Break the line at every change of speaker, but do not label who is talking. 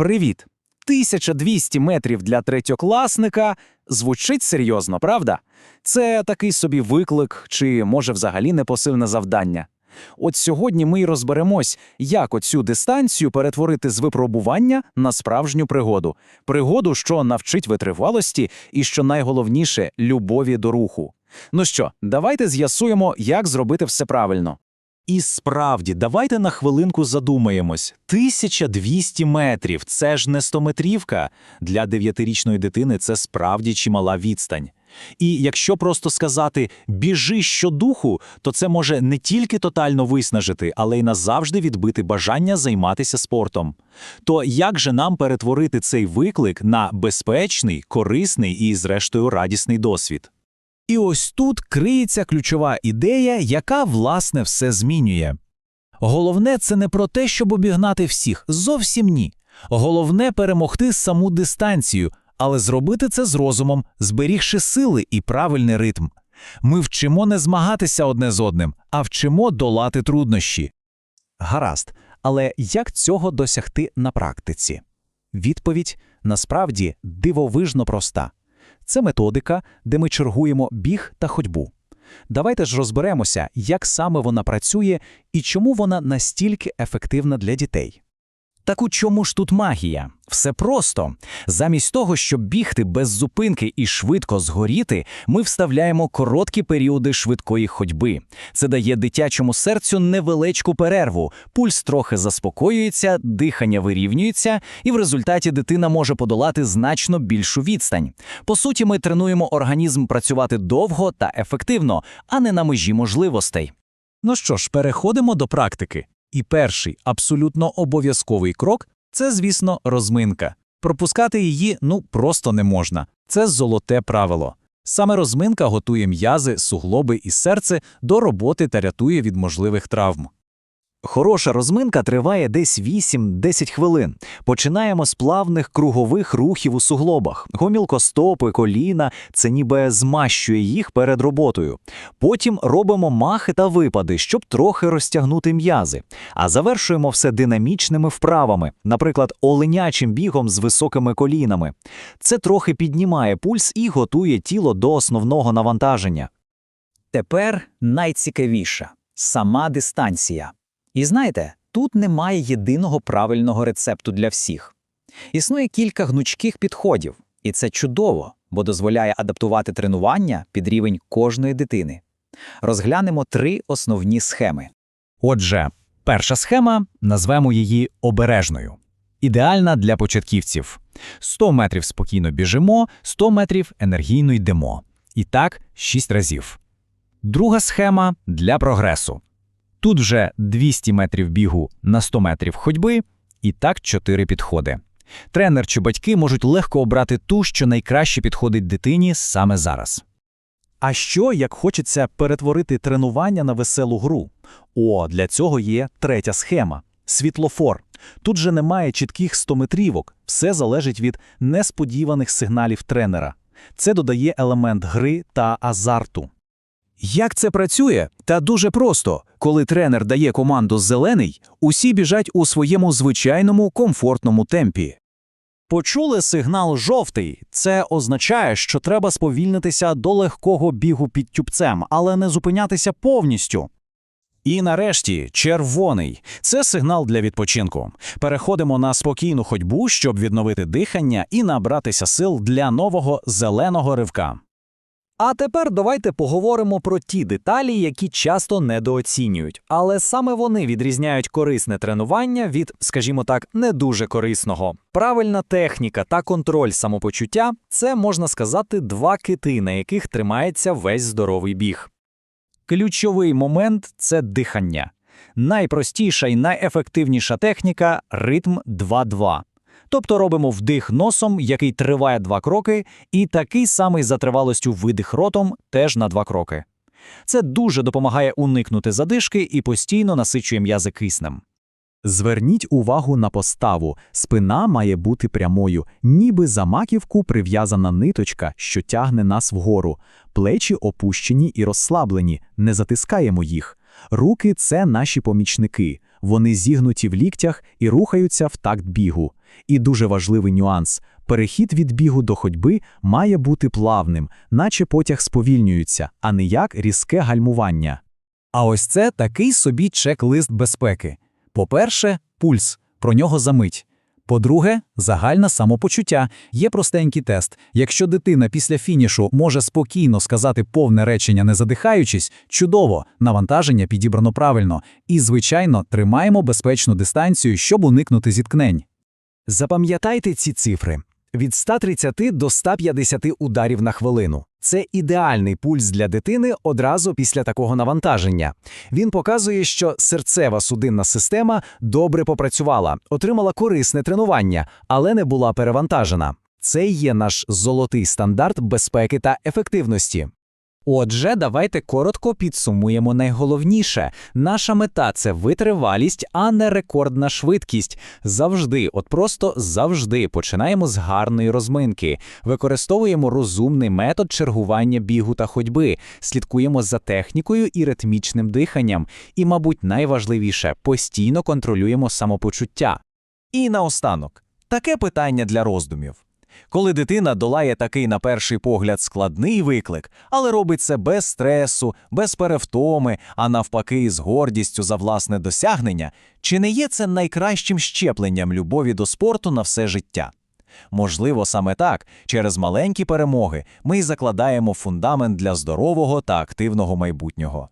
Привіт! 1200 метрів для третьокласника звучить серйозно, правда? Це такий собі виклик, чи може взагалі непосильне завдання. От сьогодні ми й розберемось, як оцю дистанцію перетворити з випробування на справжню пригоду. Пригоду, що навчить витривалості і, що найголовніше, любові до руху. Ну що, давайте з'ясуємо, як зробити все правильно. І справді, давайте на хвилинку задумаємось. 1200 метрів – це ж не 100-метрівка. Для дев'ятирічної дитини це справді чимала відстань. І якщо просто сказати «біжи щодуху», то це може не тільки тотально виснажити, але й назавжди відбити бажання займатися спортом. То як же нам перетворити цей виклик на безпечний, корисний і, зрештою, радісний досвід? І ось тут криється ключова ідея, яка, власне, все змінює. Головне це не про те, щоб обігнати всіх, зовсім ні. Головне перемогти саму дистанцію, але зробити це з розумом, зберігши сили і правильний ритм. Ми вчимо не змагатися одне з одним, а вчимо долати труднощі. Гаразд, але як цього досягти на практиці? Відповідь насправді дивовижно проста. Це методика, де ми чергуємо біг та ходьбу. Давайте ж розберемося, як саме вона працює і чому вона настільки ефективна для дітей. Так у чому ж тут магія? Все просто. Замість того, щоб бігти без зупинки і швидко згоріти, ми вставляємо короткі періоди швидкої ходьби. Це дає дитячому серцю невеличку перерву, пульс трохи заспокоюється, дихання вирівнюється, і в результаті дитина може подолати значно більшу відстань. По суті, ми тренуємо організм працювати довго та ефективно, а не на межі можливостей. Ну що ж, переходимо до практики. І перший абсолютно обов'язковий крок це, звісно, розминка. Пропускати її ну просто не можна. Це золоте правило. Саме розминка готує м'язи, суглоби і серце до роботи та рятує від можливих травм. Хороша розминка триває десь 8-10 хвилин. Починаємо з плавних кругових рухів у суглобах. Гомілкостопи, коліна це ніби змащує їх перед роботою. Потім робимо махи та випади, щоб трохи розтягнути м'язи. А завершуємо все динамічними вправами, наприклад, оленячим бігом з високими колінами. Це трохи піднімає пульс і готує тіло до основного навантаження. Тепер найцікавіше сама дистанція. І знаєте, тут немає єдиного правильного рецепту для всіх. Існує кілька гнучких підходів, і це чудово, бо дозволяє адаптувати тренування під рівень кожної дитини. Розглянемо три основні схеми. Отже, перша схема назвемо її обережною. Ідеальна для початківців. 100 метрів спокійно біжимо, 100 метрів енергійно йдемо. І так 6 разів. Друга схема для прогресу. Тут вже 200 метрів бігу на 100 метрів ходьби, і так 4 підходи. Тренер чи батьки можуть легко обрати ту, що найкраще підходить дитині саме зараз. А що, як хочеться перетворити тренування на веселу гру? О, для цього є третя схема світлофор. Тут же немає чітких стометрівок, все залежить від несподіваних сигналів тренера. Це додає елемент гри та азарту. Як це працює? Та дуже просто. Коли тренер дає команду зелений, усі біжать у своєму звичайному комфортному темпі. Почули сигнал жовтий. Це означає, що треба сповільнитися до легкого бігу під тюбцем, але не зупинятися повністю. І нарешті червоний це сигнал для відпочинку. Переходимо на спокійну ходьбу, щоб відновити дихання і набратися сил для нового зеленого ривка. А тепер давайте поговоримо про ті деталі, які часто недооцінюють, але саме вони відрізняють корисне тренування від, скажімо так, не дуже корисного. Правильна техніка та контроль самопочуття це можна сказати два кити, на яких тримається весь здоровий біг. Ключовий момент це дихання. Найпростіша і найефективніша техніка ритм 2-2. Тобто робимо вдих носом, який триває два кроки, і такий самий за тривалостю видих ротом теж на два кроки. Це дуже допомагає уникнути задишки і постійно насичує м'язи киснем. Зверніть увагу на поставу. Спина має бути прямою, ніби за маківку прив'язана ниточка, що тягне нас вгору. Плечі опущені і розслаблені, не затискаємо їх. Руки це наші помічники.
Вони зігнуті в ліктях і рухаються в такт бігу. І дуже важливий нюанс – перехід від бігу до ходьби має бути плавним, наче потяг сповільнюється, а не як різке гальмування.
А ось це такий собі чек-лист безпеки. По-перше, пульс, про нього замить. По-друге, загальне самопочуття. Є простенький тест. Якщо дитина після фінішу може спокійно сказати повне речення, не задихаючись, чудово, навантаження підібрано правильно. І, звичайно, тримаємо безпечну дистанцію, щоб уникнути зіткнень. Запам'ятайте ці цифри. Від 130 до 150 ударів на хвилину. Це ідеальний пульс для дитини одразу після такого навантаження. Він показує, що серцева судинна система добре попрацювала, отримала корисне тренування, але не була перевантажена. Це є наш золотий стандарт безпеки та ефективності. Отже, давайте коротко підсумуємо найголовніше. Наша мета це витривалість, а не рекордна швидкість. Завжди, от просто завжди починаємо з гарної розминки, використовуємо розумний метод чергування бігу та ходьби, слідкуємо за технікою і ритмічним диханням. І, мабуть, найважливіше постійно контролюємо самопочуття. І наостанок таке питання для роздумів. Коли дитина долає такий на перший погляд складний виклик, але робить це без стресу, без перевтоми, а навпаки, з гордістю за власне досягнення, чи не є це найкращим щепленням любові до спорту на все життя? Можливо, саме так, через маленькі перемоги ми й закладаємо фундамент для здорового та активного майбутнього.